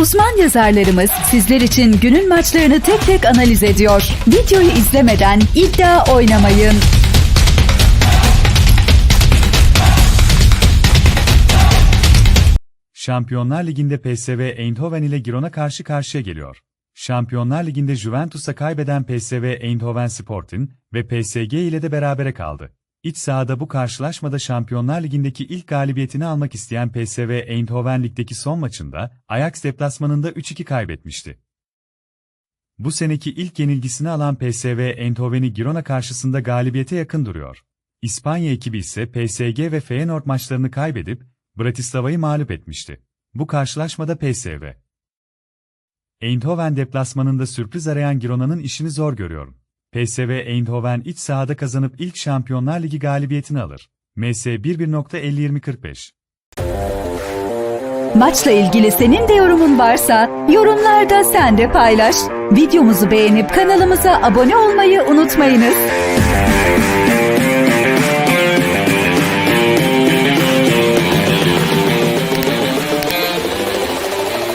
Uzman yazarlarımız sizler için günün maçlarını tek tek analiz ediyor. Videoyu izlemeden iddia oynamayın. Şampiyonlar Ligi'nde PSV Eindhoven ile Girona karşı karşıya geliyor. Şampiyonlar Ligi'nde Juventus'a kaybeden PSV Eindhoven Sporting ve PSG ile de berabere kaldı. İç sahada bu karşılaşmada Şampiyonlar Ligi'ndeki ilk galibiyetini almak isteyen PSV Eindhoven Lig'deki son maçında Ajax deplasmanında 3-2 kaybetmişti. Bu seneki ilk yenilgisini alan PSV Eindhoven'i Girona karşısında galibiyete yakın duruyor. İspanya ekibi ise PSG ve Feyenoord maçlarını kaybedip Bratislava'yı mağlup etmişti. Bu karşılaşmada PSV Eindhoven deplasmanında sürpriz arayan Girona'nın işini zor görüyorum. PSV Eindhoven iç sahada kazanıp ilk Şampiyonlar Ligi galibiyetini alır. MS 11.50-2045 Maçla ilgili senin de yorumun varsa yorumlarda sen de paylaş. Videomuzu beğenip kanalımıza abone olmayı unutmayınız.